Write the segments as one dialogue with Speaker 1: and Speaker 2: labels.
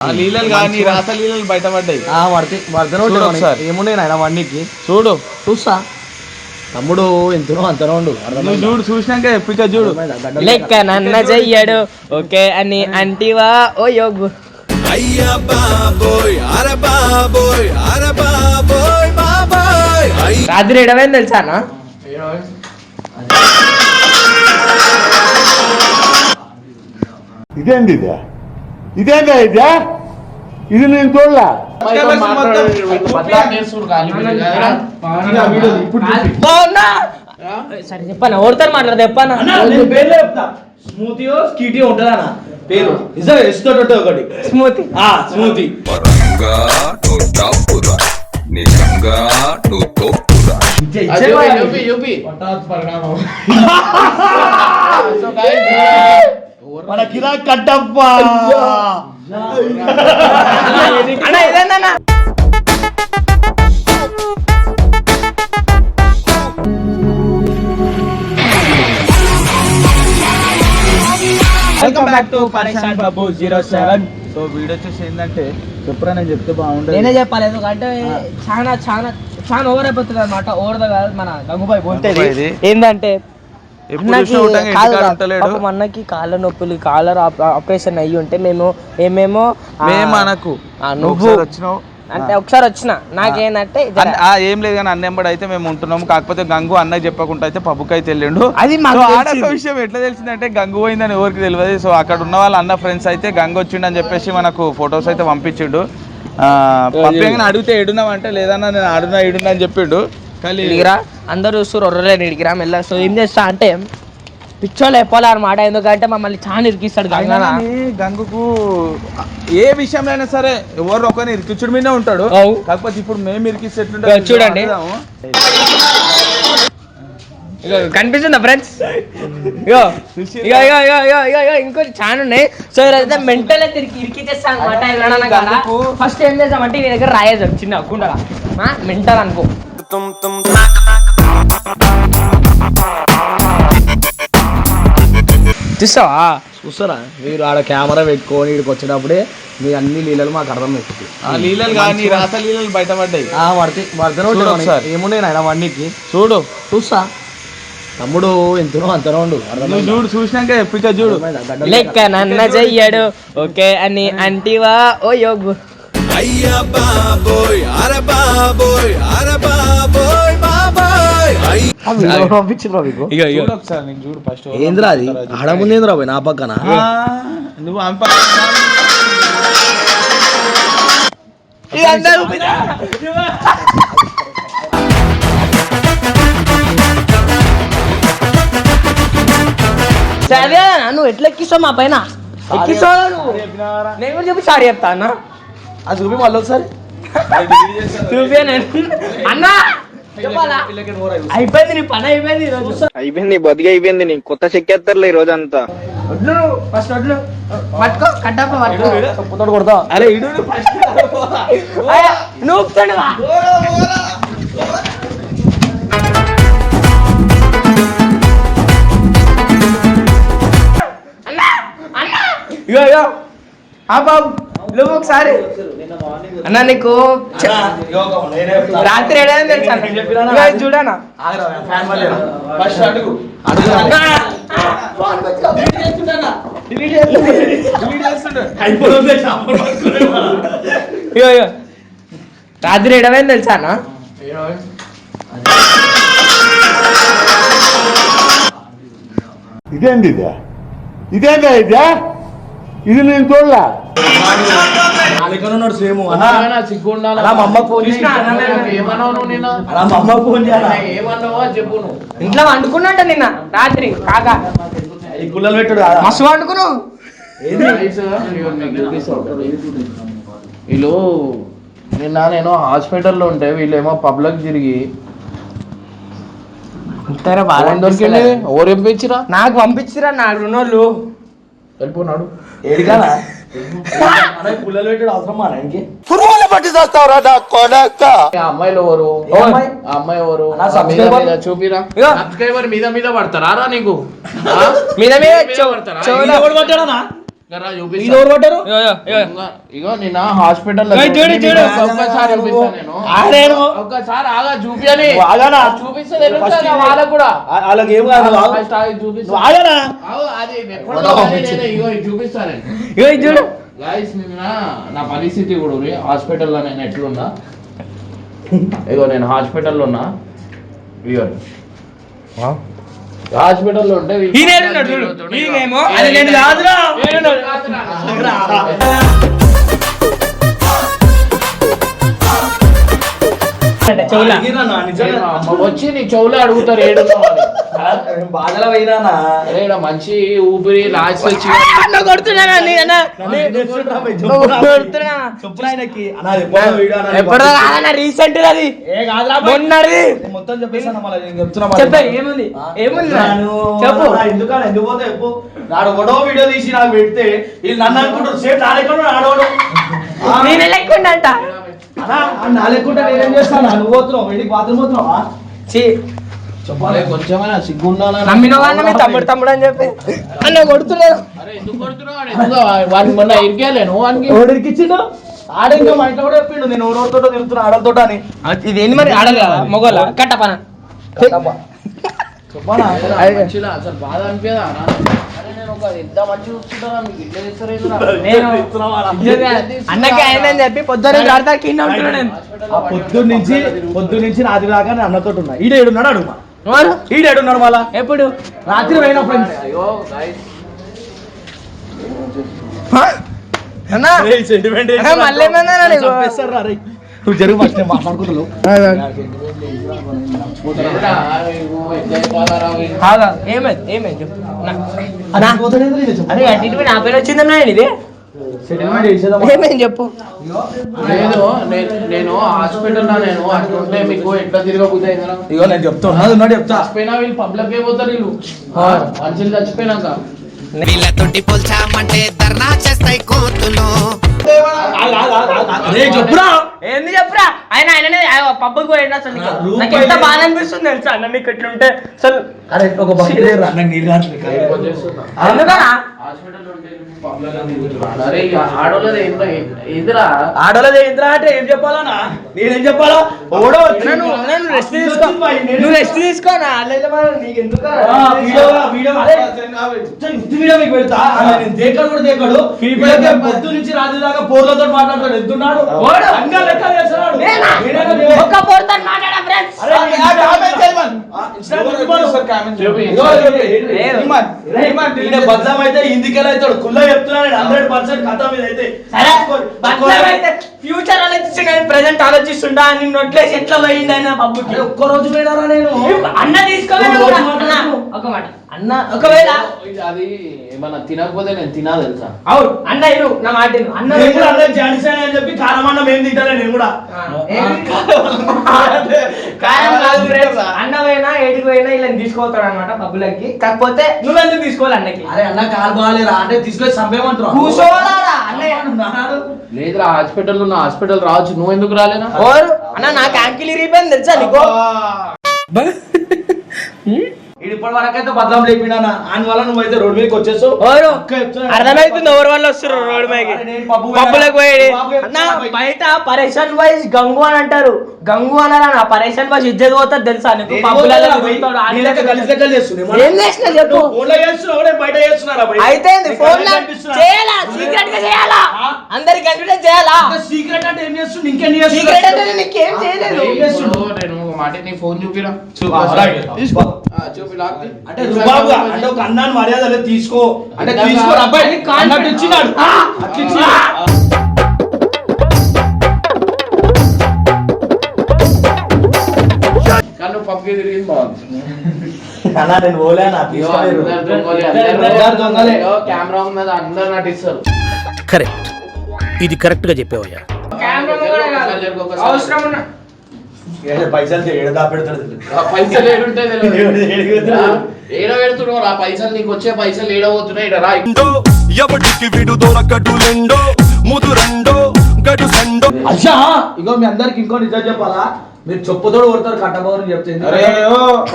Speaker 1: ఆ లీలలు కానీ రాస లీలలు బయటపడ్డాయి.
Speaker 2: ఆ పడితే పడతానే
Speaker 1: చూడు ఒకసారి.
Speaker 2: చూస్తా. తమ్ముడు ఎంతనో అంతనో ఉండు.
Speaker 1: నువ్వు చూడు చూసినాక ఎప్పిక చూడు.
Speaker 3: లెక్క నన్న చెయ్యడు. ఓకే అని అంటివా? ఓ యోగు.
Speaker 4: అయ్యా బాబోయ్ అర బాబోయ్ అర బాబోయ్ బాబోయ్.
Speaker 3: రాత్రి ఏడవైంది తెలుసా అన్న?
Speaker 5: ఇదేంది ఇదే? ఇదేందా ఇదే? ఇది నేను చూడలే.
Speaker 3: బాగున్నా సరే చెప్పాను ఎవరితో మాట్లాడదు చెప్పాను
Speaker 2: స్మూతీ స్కీటీ ఉంటుందా పేరు. నిజంగా ఇష్టం ఒకటి.
Speaker 3: స్మూతి.
Speaker 2: స్మూతీ.
Speaker 4: నిజంగా తోపురా
Speaker 2: మన కిరా Kattappa.
Speaker 1: Welcome back to Babu zero seven so video వచ్చేసి ఏంటంటే చెప్పురా నేను చెప్తే బాగుంటుంది
Speaker 3: నేనే చెప్పాలి ఎందుకంటే చాలా చాలా చాలా ఓవర్ అయిపోతుంది అనమాట ఓవర్ కాదు మన గంగుబాయి పోతే. ఏంటంటే అన్నకి. పాపం అన్నకి కాళ్ళ నొప్పులు కాలర్ ఆపరేషన్ అయ్యి ఉంటే మేము ఏమేమో
Speaker 1: మేము అనకు. నువ్వు. వచ్చినావు.
Speaker 3: అంటే ఒకసారి వచ్చిన. నాకేందంటే
Speaker 1: అన్న- ఏం లేదు కానీ అన్నెంబడి అయితే మేము ఉంటున్నాము. కాకపోతే గంగు అన్నకి చెప్పకుండా అయితే పబ్బుకి అయితే వెళ్ళిండు.
Speaker 3: అది.
Speaker 1: ఒక విషయం ఎట్లా తెలిసిందంటే గంగు పోయిందని ఎవరికి తెలియదు. సో అక్కడ ఉన్న వాళ్ళ అన్న ఫ్రెండ్స్ అయితే గంగు వచ్చిండు అని చెప్పేసి మనకు ఫొటోస్ అయితే పంపించిండు. పంపించగానే అడిగితే ఏడున్నావు అంటే లేదన్నా నేను ఆడున్నా ఏడున్నా అని చెప్పిండు.
Speaker 3: ఇడిగిరా అందరూ చూస్తారు ఒర్రలేని ఇడిగిరా మెల్ల సో ఏం చేస్తా అంటే పిచ్చోళ్ళు చెప్పాలి అనమాట ఎందుకంటే మమ్మల్ని చాలా ఇరికిస్తాడు గంగన.
Speaker 1: గంగుకు ఏ విషయంలో సరే ఎవరు ఒకరిని ఇరికించుడు మీదే ఉంటాడు. కాకపోతే ఇప్పుడు మేము ఇరికిస్తే
Speaker 3: చూడండి. కనిపిస్తుందా ఫ్రెండ్స్ ఇగో? ఇగో ఇగో ఇగో ఇగో ఇగో ఇగో ఇంకోటి చాలా ఉన్నాయి. సో ఇదైతే మెంటల్ అయితే ఇరికి ఇరికిచ్చేస్తా అనమాట ఫస్ట్ ఏం చేద్దామంటే నీ దగ్గర చిన్న గుండగా మెంటల్ అనుకో. చూస్తావా
Speaker 2: చూస్తారా? మీరు ఆడ కెమెరా పెట్టుకొని ఇక్కడికి వచ్చేటప్పుడే మీ అన్ని లీలలు మాకు అర్థం అవుతుంది.
Speaker 1: ఆ లీలలు కానీ రాస లీలలు బయటపడ్డాయి
Speaker 2: ఆ పడితే పడతానే
Speaker 1: చూడు
Speaker 2: ఉంటాయి
Speaker 1: ఒకసారి.
Speaker 2: ఏమున్నాయి నాయన వన్నికి
Speaker 1: చూడు.
Speaker 2: చూస్తా. తమ్ముడు ఎంతనో అంతనో ఉండు.
Speaker 1: నువ్వు చూడు చూసినాక ఎప్పిక చూడు.
Speaker 3: లెక్క నన్న చెయ్యడు. ఓకే అని అంటివా? ఓ యోగు
Speaker 4: అయ్యా బాబోయ్ అర బాబోయ్ అర బాబోయ్
Speaker 2: ఏంద్రా అది? పోయి నా పక్కన?
Speaker 1: నువ్వు
Speaker 3: సరే నువ్వు ఎట్లా ఎక్కిస్తావు మా పైన? ఎక్కిస్తావు నువ్వు? నేను కూడా చెప్పి సారీ చెప్తా అన్న.
Speaker 2: అది చూపి మళ్ళీ ఒకసారి.
Speaker 3: చూపే అన్న! అయిపోయింది నీ పని అయిపోయింది ఈ రోజు.
Speaker 6: అయిపోయింది బతికి అయిపోయింది నీ కొత్త చెక్కేస్తారులే ఈ రోజంతా.
Speaker 3: వడ్లు ఫస్ట్ వడ్లు. పట్టుకో
Speaker 2: కొడతా.
Speaker 1: అరే ఇడు
Speaker 3: అయ్యా, నువ్వు ఊపుతాడువా? అన్న, అన్న. ఇగో ఇగో. ఆ బాబు నువ్వు ఒకసారి. అన్న నీకు రాత్రి ఏడైంది తెలుసా? చూడనా? రాత్రి ఏడవైంది తెలుసా అన్న?
Speaker 5: ఇదేంది ఇదే? ఇదేందా ఇదే? ఇది నేను చూడలే.
Speaker 2: సేమ్. అలా మా అమ్మ ఫోన్ చేసి అలా మా అమ్మ ఫోన్ చేయాలా?
Speaker 3: ఇంట్లో వండుకున్నట్ట నిన్న రాత్రి కాక.
Speaker 2: ఈ గుల్లలు పెట్టుడు
Speaker 3: మస్తు వండుకున్నావు
Speaker 7: వీళ్ళు నిన్న నేను హాస్పిటల్లో ఉంటే వీళ్ళేమో పబ్లిక్ తిరిగి
Speaker 3: ఇంతరా బాగా
Speaker 7: ఫోన్ దొరికింది. ఎవరు పంపించిరా
Speaker 3: నాకు పంపించిరా నాకు రుణోళ్ళు.
Speaker 7: వెళ్ళిపోన్నాడు
Speaker 2: ఏడికానా గుల్లలు పెట్టుడు అవసరమా ఆయనకి?
Speaker 4: పురుగులు పట్టి చేస్తావురా నా కొడక.
Speaker 7: ఆ అమ్మాయిలు ఎవరు?
Speaker 2: ఏ అమ్మాయి?
Speaker 7: ఆ అమ్మాయి ఎవరు?
Speaker 2: నా
Speaker 7: మీద
Speaker 2: subscriber?
Speaker 7: మీద చూపిరా. సబ్స్క్రైబర్ మీద మీద పడతారా? రా నీకు. ఆ?
Speaker 3: మీద మీద
Speaker 7: పడతారా? ఇగో, నిన్న హాస్పిటల్. ఒక్కసారి. ఒక్కసారి ఆగా చూపియని
Speaker 3: ఆగానా?
Speaker 7: చూపిస్తే తెలుస్తుంది వాళ్ళకు కూడా.
Speaker 3: వాళ్ళకి ఏం కాదు
Speaker 7: అది ఇగో ఇది చూపిస్తా నేను.
Speaker 3: ఇగో ఇది చూడు.
Speaker 7: గాయస్ నిన్న నా పరిస్థితి కూడా. హాస్పిటల్లో నేను ఎట్లున్నా? ఇగో నేను హాస్పిటల్లో ఉన్నా. ఇగో. హాస్పిటల్లో ఉంటే.
Speaker 3: ఈయనేమో,
Speaker 7: ఈయన
Speaker 3: అది నేను కాదురా.
Speaker 7: వచ్చి నీ చెవులో అడుగుతారు
Speaker 3: బాధల పోయినా
Speaker 7: ఈడ మంచి ఊపిరి లాస్ట్ వచ్చి
Speaker 3: రీసెంట్ అది. మొన్నది.
Speaker 2: మొత్తం చెప్పేసాను మళ్ళీ? నేను చెప్తున్నా మళ్ళీ.
Speaker 3: చెప్పే ఏముంది? ఏముంది? రా?
Speaker 2: నాను-
Speaker 3: చెప్పు.
Speaker 2: నా ఎందుకన్నా? ఎందుకు పోతే చెప్పు. నాడు ఒకటో వీడియో తీసి నాకు పెడితే వీళ్ళు నన్ను అనుకుంటారు.
Speaker 3: నేను లెక్కుండంట
Speaker 2: నా లెక్కుంటా నేనేం చేస్తాను? నువ్వు పోతున్నావు వెళ్ళి బాత్రూమ్ పోతున్నావా?
Speaker 3: ఛీ,
Speaker 7: చెప్పాలి. కొంచెమైనా సిగ్గు ఉండాలా
Speaker 3: నమ్మిన వాళ్ళ మీ తమ్ముడు తమ్ముడు అని చెప్పి. అన్న కొడుతున్నాడు.
Speaker 7: వాడిని మొన్న ఇరికేలేను వానికి?
Speaker 2: ఎవరికి ఇచ్చిండు ఆడ ఇంకా మా ఇంట్లో కూడా చెప్పిండు నేను ఎవరెవరితో తిరుగుతున్నా ఆడలతో అని.
Speaker 3: ఇది ఏంది మరి? ఆడలు కదా మొగోళ్ళ. కట్టపన
Speaker 7: మంచిలా అసలు బాధ అనిపించదా?
Speaker 3: అన్నకి చెప్పి పొద్దున్న కింద నేను.
Speaker 2: ఆ పొద్దున్న నుంచి పొద్దున్న నుంచి రాత్రి దాకా నేను అన్నతో ఉన్నా. ఈడ ఏడున్నాడు అడుగు? ఈడ ఏడున్నాడు మళ్ళా?
Speaker 3: ఎప్పుడు?
Speaker 2: రాత్రి పోయిన ఫ్రెండ్స్
Speaker 7: అయ్యో guys.
Speaker 3: అన్న?
Speaker 2: సెంటిమెంట్
Speaker 3: మళ్ళీ?
Speaker 2: నువ్వు జరుగు ఫస్ట్ మాట్లాడుకుంటున్నావు
Speaker 3: ఏమైంది ఏమైంది చెప్పు. నా- అన్నా, అరే అటు ఇటు నా పేరు వచ్చిందన్నా ఇది?
Speaker 2: సెటిల్మెంట్ చేసేదాం
Speaker 3: ఏమైంది చెప్పు.
Speaker 7: లేదు నేను హాస్పిటల్లో నేను. అట్లుంటే మీకు ఎట్లా తిరగబుద్ధి అయిందిరా
Speaker 2: ఇగో నేను చెప్తా ఉన్నది ఉన్నాడు చెప్తా.
Speaker 7: చచ్చిపోయినా వీళ్ళు పబ్లిక్ అయిపోతారు వీళ్ళు. మనుషులు చచ్చిపోయినాక.
Speaker 8: వీళ్ళతోటి పోల్చామంటే ధర్నా చేస్తాయి కోతులు.
Speaker 2: చెప్పురా.
Speaker 3: ఏంది చెప్పురా? ఆయన ఆయననే పబ్బుకి పోయిండు అసలు నీకు. ఎంత. బాధ అనిపిస్తుంది తెలుసా? అన్న నీకు ఇట్లుంటే అసలు
Speaker 2: అరే ఒక
Speaker 7: ఆడోళ్ళది
Speaker 2: ఏంద్రా? అంటే ఏం చెప్పాలనా నేనేం చెప్పాలా? ఓడో
Speaker 3: రెస్ట్ తీసుకో. నువ్వు రెస్ట్ తీసుకోనా?
Speaker 2: పెడతా దేకడు కూడా దేకడు వీడియోకే పొద్దు నుంచి రాత్రి దాకా పోర్లతో మాట్లాడతాడు. ఎద్దున్నాడు. అంగా లెక్క చేస్తున్నాడు?
Speaker 3: ఒక్క పోర్తాను మాట్లాడా ఫ్రెండ్స్
Speaker 2: అయితే ఇందుకెళ్ళి అవుతాడు కుల్ల చెప్తున్నా నేను హండ్రెడ్ పర్సెంట్ కథ మీద అయితే
Speaker 3: ఫ్యూచర్ ఆలోచిస్తుండే ప్రెసెంట్ ఆలోచిస్తుండా నిన్ను నొట్లేసి ఎట్లా పోయింది ఆయన పబ్బుకి
Speaker 2: అరే, ఒక్క రోజు పోయినారా నేను
Speaker 3: అన్న
Speaker 2: మాట్లాడు.
Speaker 3: ఒక మాట అన్న ఒకవేళ
Speaker 7: అది ఏమన్నా తినకపోతే నేను తినా తెలుసా
Speaker 3: అవును అన్న ఇరు నా మాట. అన్న
Speaker 2: జాడిసాను అని చెప్పి కారమన్నం ఏం తింటాను నేను కూడా?
Speaker 3: కారం కాదు. అన్న పోయినా ఏడికి పోయినా ఇలా తీసుకోతాడు అనమాట పబ్బులకి. కాకపోతే నువ్వెందుకు తీసుకోవాలి అన్నకి
Speaker 2: అరే అన్న కాలు బాగాలేరా అంటే తీసుకొచ్చి చంపేయమంటారు
Speaker 3: కూర్చోవాలా
Speaker 7: లేదురా హాస్పిటల్ ఉన్న హాస్పిటల్ రావచ్చు. నువ్వు ఎందుకు రాలేనా
Speaker 3: ఓరు అన్న నాకు యాంకిల్ ఇరిగిపోయింది తెలుసా నీకు?
Speaker 2: ఇది ఇప్పటి వరకు అయితే బదలాం లేపినా ఆయన వల్ల నువ్వైతే రోడ్ మీదకి వచ్చేసావు.
Speaker 3: అర్థమైతుంది ఎవరి వల్ల వస్తారు రోడ్ మీదకి? పబ్బులకు.
Speaker 2: బయట
Speaker 3: పరేషన్ వైజ్ గంగు అని అంటారు. గంగు అన్నారా నా పరేషన్ వైజ్ ఇజ్జత్ పోతుంది తెలుసా నీకు పబ్బులలో? తిరుగుతాడు? ఏం చేసినా చెప్పు? అయితే ఫోన్? చేయాలా సీక్రెట్గా చేయాలా? అందరికి కన్ఫ్యూజన్ చేయాలా
Speaker 2: సీక్రెట్ అంటే ఏం చేస్తుండు ఇంకేం
Speaker 3: సీక్రెట్ అంటే నీకేం చేయలేదు?
Speaker 7: ఇప్పుడు నేను ఒక మాట నీ ఫోన్ చూపిరా.
Speaker 2: అంటే రుబాబుగా అంటే ఒక అన్నాన్ని మర్యాద లేదు, తీసుకో అంటే తీసుకో అబ్బాయి. అన్నట్టు ఇచ్చినాడు
Speaker 3: ఆ!
Speaker 2: అట్లా ఇచ్చినాడు.
Speaker 7: తిరిగింది బాగుంది.
Speaker 2: అన్నా నేను
Speaker 7: దొంగలే, కెమెరా ఉన్నది అందరు నటిస్తారు.
Speaker 9: కరెక్ట్. ఇది కరెక్ట్గా చెప్పావయ్యా.
Speaker 3: అవసరం ఉన్న.
Speaker 2: పైసలు ఏడ దాపెడతాడు
Speaker 7: ఆ పైసలు.
Speaker 2: ఏడు
Speaker 7: పెడుతున్నావు ఆ? నీకు వచ్చే పైసలు ఏడ పోతున్నాయి రా.
Speaker 4: ఎవడికి విడు దొరకడు లెండో ముదురండో గడు సండో.
Speaker 2: అచ్చా ఇగో మీ అందరికి ఇంకో నిజం చెప్పాలా? మీరు చెప్పుతోడు కొడతారు కట్టబోరు చెప్తుంది.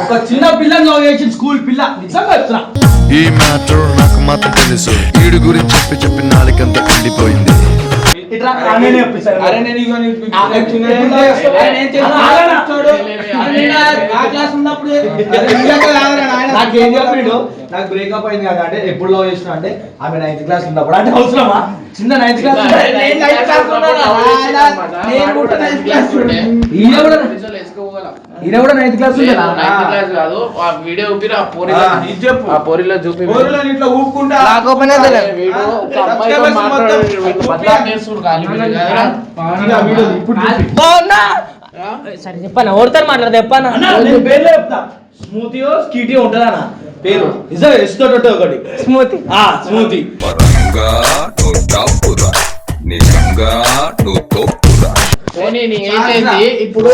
Speaker 2: ఒక చిన్న పిల్లని లవ్ చేసి స్కూల్ పిల్ల. నిజంగా చెప్తున్నా.
Speaker 4: ఈ మ్యాటర్ నాకు మాత్రం తెలుసు. వీడి గురించి చెప్పి చెప్పి నాలుకంతా ఎండిపోయింది.
Speaker 2: ఇట్లా.
Speaker 1: అరే నేను ఇగో నీకు క్లాస్
Speaker 2: ఏం చెప్పిండు నాకు బ్రేకప్ అయింది కదా అంటే ఎప్పుడు లవ్ చేసిన అంటే ఆమె నైన్త్ క్లాస్ ఉన్నప్పుడు అంటే అవసరమా చిన్న నైన్త్ క్లాస్
Speaker 1: నేను కూడా లో ఉన్నాను.
Speaker 2: ఈయన కూడా నైన్త్ క్లాస్
Speaker 7: కాదు ఆ వీడియో ఊపిరి ఆ పోరిలో
Speaker 1: చెప్పు.
Speaker 7: ఆ పోరిలో చూపి
Speaker 1: ఇట్లా ఊపుకుంటా
Speaker 3: నాకు ఓపెన్ అయితే.
Speaker 7: వీడు ఒక అమ్మాయితో మాట్లాడాడు
Speaker 2: వీడియో ఇప్పుడు.
Speaker 3: బాగున్నా? సరే చెప్పాను? ఓడతారు మాట్లాడదు చెప్పాను?
Speaker 2: అన్న, నేను పేర్లే చెప్తా. స్మూతియో స్కీటియో పేరు. నిజంగా ఎస్తో ఒకటి.
Speaker 3: స్మూతి.
Speaker 2: ఆ స్మూతి.
Speaker 4: నిజంగా నువ్వు తోపురా
Speaker 7: ఇప్పుడు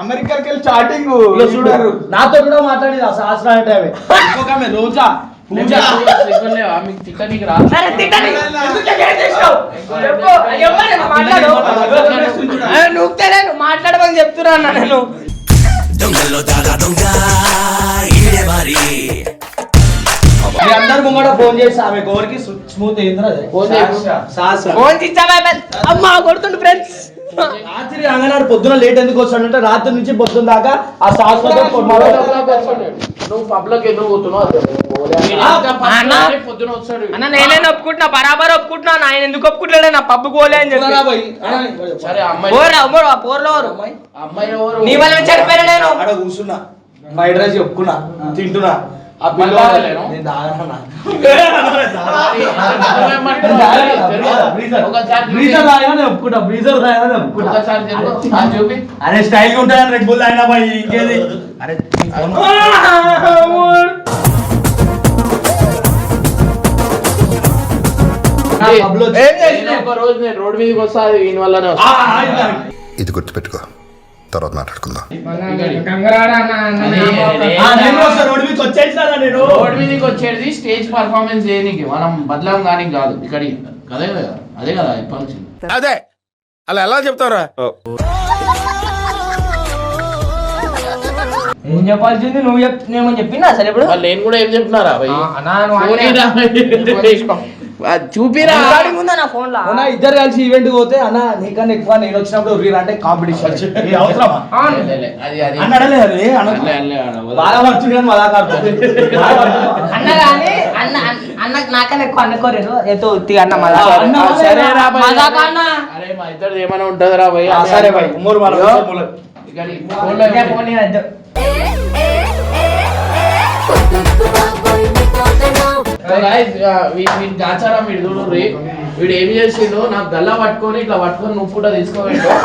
Speaker 1: అమెరికాకి వెళ్ళి చాటింగ్
Speaker 2: ఇగో చూడు నాతో కూడా మాట్లాడేది ఆ శాస్త్ర అంటే ఆమె. రోజా.
Speaker 3: నువ్వు మాట్లాడమని చెప్తున్నా అన్న నేను.
Speaker 8: దొంగల్లో దాగా దొంగ
Speaker 2: మీ అందరు ముంగడ ఫోన్ చేసి ఆమె గోరికి స్మూత్ అయిందిరా అదే.
Speaker 7: ఫోన్ చేయి.
Speaker 2: శాస్త్ర
Speaker 3: ఫోన్ ఇచ్చావా అమ్మా కొడుతుండు ఫ్రెండ్స్
Speaker 2: రాత్రి అంగనాడు పొద్దున లేట్ ఎందుకు వస్తాడంటే రాత్రి నుంచి పొద్దున దాకా ఆ శాశ్వత
Speaker 7: నువ్వు పబ్లోకి ఎందుకు పోతున్నావు?
Speaker 3: నేనే ఒప్పుకుంటున్నా బరాబర్ ఒప్పుకుంటున్నా ఆయన ఎందుకు ఒప్పుకుంటలేడు నా పబ్బు పోలే అని చెప్పి. పోర్లో?
Speaker 7: అమ్మాయి. ఎవరు?
Speaker 3: నీ వల్ల చనిపోయినా నేను.
Speaker 2: ఆడ కూర్చున్నా. ఫ్రైడ్ రైస్ చెప్పుకున్నా తింటున్నా. అరే స్టైల్ ఉంటాయని రెడ్ బుల్ తాగినా పోయి ఇంకేది? అరే ఇది
Speaker 4: గుర్తుపెట్టుకో. తర్వాత మాట్లాడుకుందాం.
Speaker 7: రోడ్ మీదకి వచ్చేది స్టేజ్ పర్ఫార్మెన్స్ చేయడానికి మనం బదలాం కానీ కాదు. ఇక్కడికి అదే కదా. అదే కదా చెప్పాల్సింది.
Speaker 9: అదే. అలా ఎలా చెప్తారా
Speaker 3: ఏం చెప్పాల్సింది? నువ్వు చెప్ నేను చెప్పినా? సరే ఇప్పుడు.
Speaker 7: నేను కూడా ఏం చెప్తున్నారా?
Speaker 3: అన్నా,
Speaker 7: చూపిరా.
Speaker 3: అన్నీ- నా ఫోన్లో
Speaker 2: అవునా ఇద్దరు కలిసి ఈవెంట్ పోతే అన్న నీకన్నా ఎక్కువ నేను వచ్చినప్పుడు ఉర్రీరా అంటే కాంపిటీషన్ అవసరమా? అన్నాడలే. బాగా వచ్చు కానీ మళ్ళా కాదు
Speaker 3: అన్న కానీ అన్న అన్న- అన్న నాకన్నా ఎక్కువ అనుకోలేదు. ఏతో ఉత్తి అన్న మళ్ళా
Speaker 2: అన్న
Speaker 7: ఆ, సరే రా భయ్.
Speaker 3: అన్న.
Speaker 7: అరే మా ఏమైనా
Speaker 2: సరే మూడు
Speaker 3: ఫోన్
Speaker 7: వీడి గాచారా వీడు చూడు రే వీడు ఏం చేసిండు? నాకు గల్ల పట్టుకొని ఇట్లా పట్టుకొని నువ్వు కూడా తీసుకోవేండు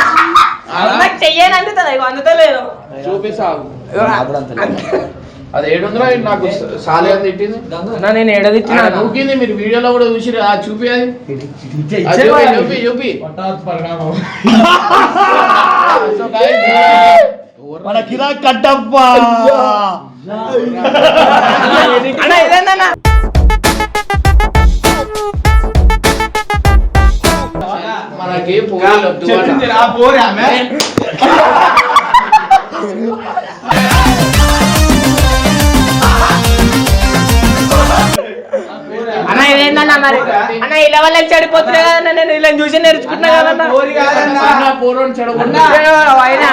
Speaker 3: చెయ్యని అందుతుంది? అందుతలేదు.
Speaker 7: చూపిస్తావు. అది ఏడుందిరా నాకు సాలి అని తిట్టింది.
Speaker 3: నేను
Speaker 7: ఆ, నూకింది మీరు వీడియోలో కూడా చూసి ఆ చూపి అది. చూపి. చూపి
Speaker 2: మన కిరా కట్టప్ప.
Speaker 3: అన్న
Speaker 1: పోరే ఆమె
Speaker 3: ఇదేందన్న మరి? ఇలా వల్ల చెడిపోతున్నా కదన్న నేను ఇలా చూసి నేర్చుకుంటున్నా కదన్న. అయినా.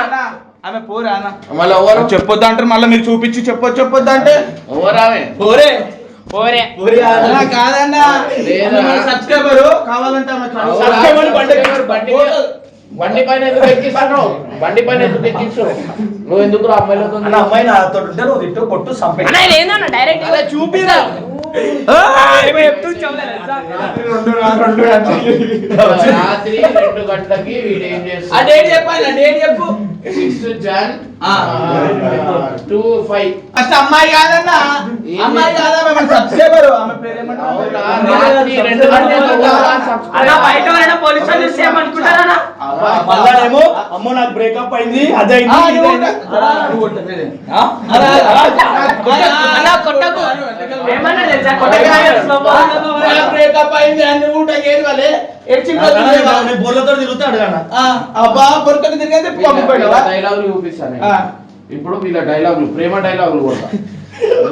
Speaker 1: ఆమె పోరే అన్న.
Speaker 7: మళ్ళీ
Speaker 1: చెప్పొద్దు అంటారు మళ్ళీ మీరు చూపించి చెప్పొద్దు చెప్పొద్దు అంటే
Speaker 2: పోరే.
Speaker 1: అలా కాదన్నా? సబ్స్క్రైబర్ కావాలంటే
Speaker 2: బండి
Speaker 7: బండి పైన ఎందుకు ఎక్కిస్తున్నావు బండి పైన ఎందుకు ఎక్కిస్తావు నువ్వు ఎందుకు రా అమ్మాయిలతో
Speaker 2: అన్న అమ్మాయి నాతో ఉంటే నువ్వు తిట్టు కొట్టు సంపే
Speaker 3: అన్న ఇదేందన్న డైరెక్ట్
Speaker 7: అరే చూపిరా. రాత్రి రెండు గంటలకి వీడు ఏం
Speaker 1: ఆ
Speaker 7: చేస్తాడు?
Speaker 1: డేట్ చెప్పాలి? డేట్ చెప్పు?
Speaker 7: సిక్స్త్ జాన్
Speaker 1: ఆ.
Speaker 7: టూ ఫైవ్
Speaker 1: ఫస్ట్ అమ్మాయి కాదన్నా? అమ్మాయి కాదా మన సబ్స్క్రైబర్ ఆమె పేరు? ఏమంటారు
Speaker 3: పోలీస్
Speaker 2: మళ్ళానేమో అమ్మో నాకు బ్రేకప్ అయింది అదే
Speaker 1: బ్రేకప్ అయింది అన్ని ఊట గేరు వాళ్ళే
Speaker 2: తిరుగుతా
Speaker 1: అబ్బా
Speaker 7: డైలాగులు చూపిస్తాను. ఇప్పుడు వీళ్ళ డైలాగులు ప్రేమ డైలాగులు కొడతా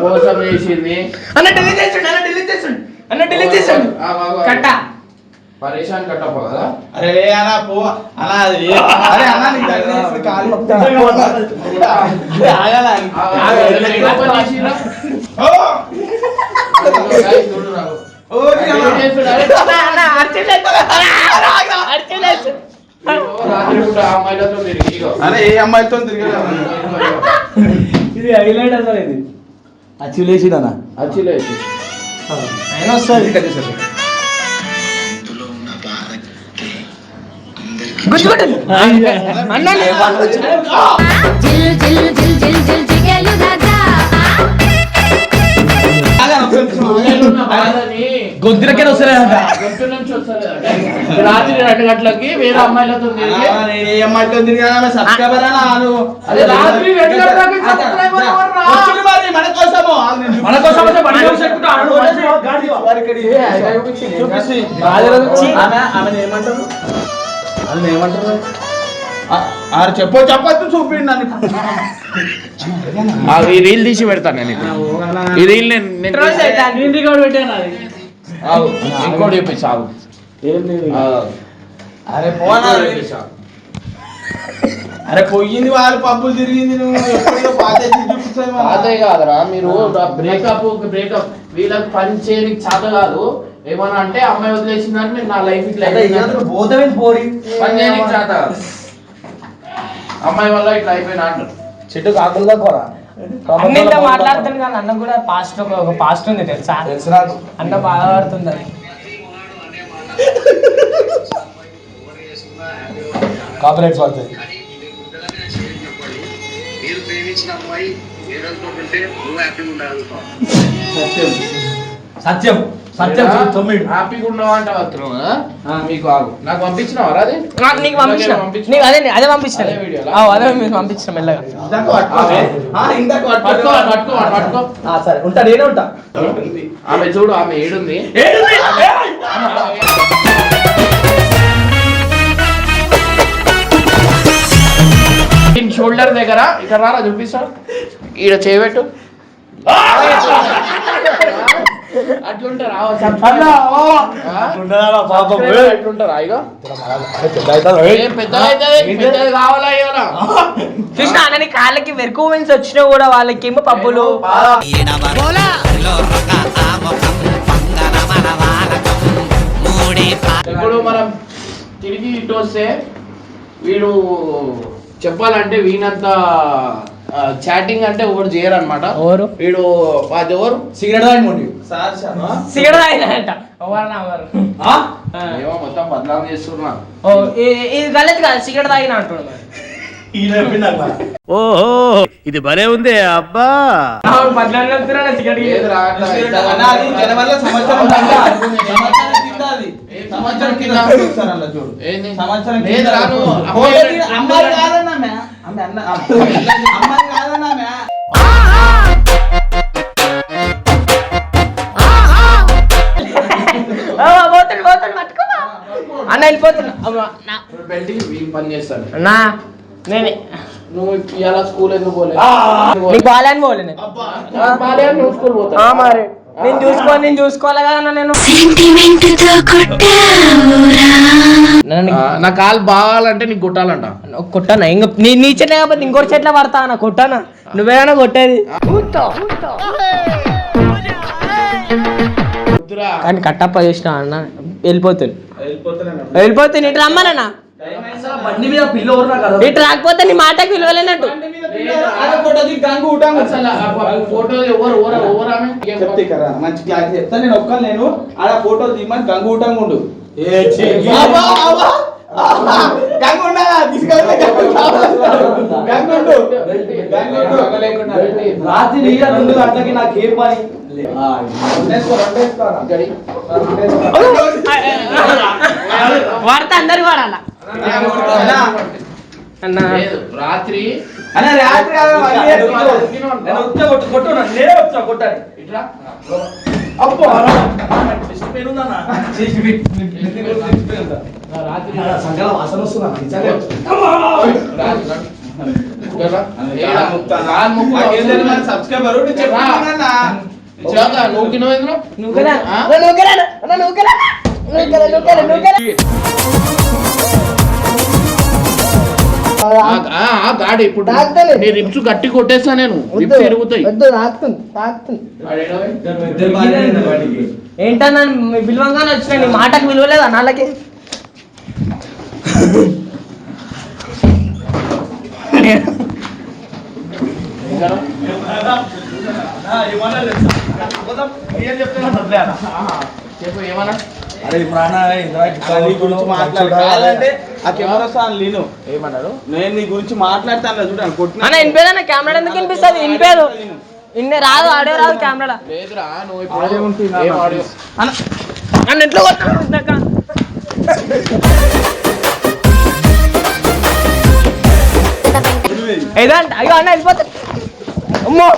Speaker 7: మోసం చేసింది
Speaker 3: అన్న డిలీట్ చేస్తుండు అన్న డిలీట్ చేస్తుండు అన్న డిలీట్ చేస్తుండు
Speaker 7: ఆ, ఆ, ఆ.
Speaker 3: కట్ట
Speaker 7: పరేషాన్ కట్టప్ప కదా
Speaker 1: అరే అన్న పో అది ఏ- అరే అన్న చేసి కాలు ఆగాల. ఓ!
Speaker 7: అరే,
Speaker 1: ఏ అమ్మాయితో.
Speaker 2: ఇది హైలైట్ అసలు ఇది. అచీవ్ లేచిదనా
Speaker 7: అచ్చిలే అచ్చి.
Speaker 2: అయినా వస్తుంది గొంతులకే వస్తలేదంట
Speaker 7: గొంతు నుంచి వస్తలేదట. రాత్రి రెండు గంటలకి వేరే అమ్మాయిలతో తిరిగి
Speaker 1: ఏ అమ్మాయితో సబ్స్క్రైబర్
Speaker 7: అదే రాత్రి రెండు గంటలకి subscriber ఎవరు రా?
Speaker 1: వచ్చింది మరి మన కోసము.
Speaker 2: మన కోసం వచ్చే ఆడు గాడి
Speaker 1: ఆమె ఏమంటారు ఆమెను ఏమంటారు ఆరు చెప్పు చెప్పొచ్చు చూపిండి నన్ను.
Speaker 7: ఈ రీల్ తీసి పెడతాను నేను ఇప్పుడు. ఈ రీల్ నేను
Speaker 2: పెట్టాను
Speaker 7: ఇంకోటి ఆ,
Speaker 1: అరే పోనా. అరే పోయింది వాళ్ళు పబ్బులు తిరిగింది
Speaker 7: అదే కాదురా మీరు బ్రేకప్ బ్రేకప్ వీళ్ళకి పని చేయడానికి చేత కాదు. ఏమన్నా అంటే అమ్మాయి వదిలేసిందని నా లైఫ్ ఇట్లా
Speaker 2: పోతే పోరి
Speaker 7: పని చేయడానికి చేత కాదు. అమ్మాయి వల్ల ఇట్లా అయిపోయినా అంటారు.
Speaker 2: చెట్టు కాకులు తక్కువ
Speaker 3: అన్న ఇంత మాట్లాడుతాను కానీ అన్న కూడా పాస్ట్ ఒక పాస్ట్ ఉంది తెలుసా?
Speaker 2: తెలుసు నాకు.
Speaker 3: అన్న బాధపడుతుంది అది.
Speaker 2: కాపరేట్స్ పడుతుంది సత్యం. సత్యం తొమ్మిది
Speaker 7: హ్యాపీగా ఉన్నావంట వస్తున్నావు కదా మీకు ఆగు. నాకు పంపించినావా అది?
Speaker 3: నాకు నీకు పంపించిన.
Speaker 7: పంపించిన.
Speaker 3: నీకు అదే అదే పంపించిన.
Speaker 7: అదే వీడియోలా?
Speaker 3: ఆ, అదే మీకు పంపించిన మెల్లగా.
Speaker 2: సరే. ఉంటా నేనే ఉంటా.
Speaker 7: ఆమె చూడు ఆమె ఏడుంది. షోల్డర్ దగ్గర ఇక్కడ రారా చూపిస్తా. ఈడ చేయబెట్టు. అట్లుంటారా.
Speaker 2: పాపం?
Speaker 7: అట్లుంటారా? ఇగో. ఏం పెద్దగా అవుతుంది పెద్దది కావాలా ఇవ్వాలా
Speaker 3: చూసిన అన్న నీ కాళ్ళకి వెరుకు వెన్స్ వచ్చినా కూడా వాళ్ళకి ఏమో పబ్బులు
Speaker 7: ఇప్పుడు మనం తిరిగి ఇటు వస్తే వీడు చెప్పాలంటే వీనంత చాటింగ్ అంటే ఒకటి చేయరు అనమాట
Speaker 3: ఎవరు?
Speaker 7: వీడు అది ఎవరు?
Speaker 2: సిగరెట్ తాగి మొండి
Speaker 1: సార్. సార్
Speaker 3: సిగరెట్ ఎవరు ఎవరు.
Speaker 7: ఏమో మొత్తం బదనాం చేస్తున్నా.
Speaker 3: ఇది గలతి కాదు సిగరెట్ తాగిన అంటున్నాడు.
Speaker 8: ఓహో ఇది భలే ఉంది అబ్బా.
Speaker 1: సంవత్సరం ఆమె. ఆమె అన్న అమ్మాయి కాదన్న ఆమె.
Speaker 3: ఆ, పోతాడు పోతాడు పట్టుకోమా. అన్న వెళ్ళిపోతున్నా. అమ్మ, నా-
Speaker 7: ఇప్పుడు బెల్ట్ వీం పని చేస్తాను
Speaker 3: అన్నా నేనే.
Speaker 7: నువ్వు ఇవాళ స్కూల్ ఎందుకు పోలేదు
Speaker 3: నీకు బాగాలేని పోలే నేను.
Speaker 7: బాలే నువ్వు స్కూల్ పోతా
Speaker 3: ఆ, మరి. నేను చూసుకోవాలి నేను చూసుకోవాలి కదా అన్న నేను? నన్ను
Speaker 7: నా కాలు బాగాలంటే నీకు కొట్టాలంట.
Speaker 3: కొట్టానా? ఇంక నీ నీ చెట్ల కాకపోతే ఇంకోటి చెట్ల పడతా అన్న కొట్టానా? నువ్వేనా కొట్టేది. కానీ కట్టప్ప చేసిన అన్న? వెళ్ళిపోతుంది. వెళ్ళిపోతుంది ఇటు రమ్మనన్నా.
Speaker 2: బండి మీద పిల్ల
Speaker 3: ఇటు రాకపోతే నీ మాటకి విలువలేనట్టు
Speaker 1: ఫోటో
Speaker 7: ఎవరు
Speaker 1: చెప్తే కదా మంచి క్లాస్ చెప్తా నేను ఒక్కరు నేను ఆడ ఫోటో గంగు ఊటంగా ఉండు.
Speaker 2: రాత్రి నీళ్ళ రెండు గంటలకి నాకు ఏ పని.
Speaker 3: వాడితే అందరు వాడాల
Speaker 7: రాత్రి.
Speaker 1: అన్నా రాత్రి
Speaker 2: కొట్టు. నేనే వచ్చా కొట్టాలి. ఉందన్న
Speaker 7: నా రాత్రి
Speaker 2: సంకల.
Speaker 1: సబ్స్క్రైబర్
Speaker 7: వచ్చాక నువ్వు గాడి ఇప్పుడు. నీ రిప్స్ గట్టి కొట్టేస్తా నేను రిప్స్ ఎరుగుతాయి
Speaker 3: ఏంటన్నా విలువంగానే వచ్చిన నీ మాటకు విలువలేదా నాళ్ళకి
Speaker 7: ఇంకా రా. ఆహా. చెప్పు ఏమన్నా
Speaker 2: అరే ప్రాణ
Speaker 1: నీ గురించి మాట్లాడాలంటే ఆ కెమెరా సార్ లేను.
Speaker 7: ఏమన్నారు
Speaker 1: నేను నీ గురించి మాట్లాడతాను చూడండి కొట్టిన
Speaker 3: అన్న వినిపేదన్న కెమెరా ఎందుకు వినిపిస్తుంది వినిపేదు ఇన్నే రాదు ఆడియో రాదు కెమెరా
Speaker 7: లేదురా నువ్వు ఇప్పుడు
Speaker 3: అన్న ఎట్లా అంట. అయ్యో అన్న వెళ్ళిపోతా అమ్మో.